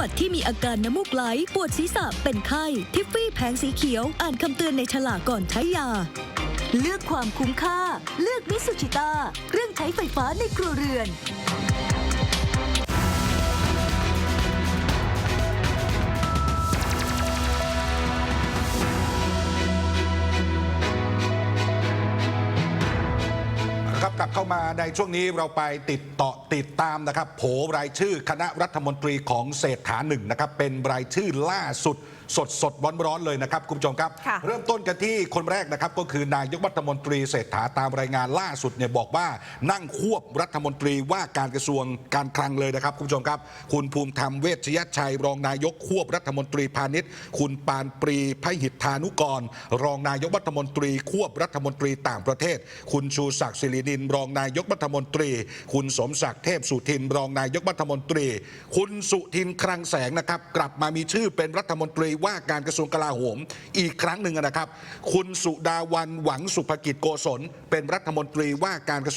วดที่มีอาการน้ำมูกไหล ปวดศีรษะเป็นไข้ทิฟฟี่แผงสีเขียวอ่านคำเตือนในฉลากก่อนใช้ยา เลือกความคุ้มค่า เลือกมิสุชิตาเครื่องใช้ไฟฟ้าในครัวเรือน ครับกลับเข้ามาในช่วงนี้เราไปติดต่อติดตามนะครับ โผรายชื่อคณะรัฐมนตรีของเศรษฐาหนึ่งนะครับ เป็นรายชื่อล่าสุดสดสดร้อนร้อนๆเลยนะครับคุณผู้ชมครับค่ะเริ่มต้นกันที่คนแรกนะครับก็คือนายกรัฐมนตรีเศรษฐาตามรายงานล่าสุดเนี่ยบอกว่านั่งควบรัฐมนตรีว่าการกระทรวงการคลังเลยนะครับคุณผู้ชมครับ คุณภูมิธรรมเวชยชัย รองนายกควบรัฐมนตรีพาณิชย์ คุณปานปรีพหิทธานุกร รองนายกรัฐมนตรีควบรัฐมนตรีต่างประเทศ คุณชูศักดิ์สิรินินรองนายกรัฐมนตรี คุณสมศักดิ์เทพสุทินรองนายกรัฐมนตรี คุณสุทินคลังแสงนะครับ กลับมามีชื่อเป็นรัฐมนตรีว่าการกระทรวงกลาโหมอีกครั้งหนึ่งนะครับ คุณสุดาวันหวังสุภกิจโกศลเป็นรัฐมนตรีว่าการกระทรวง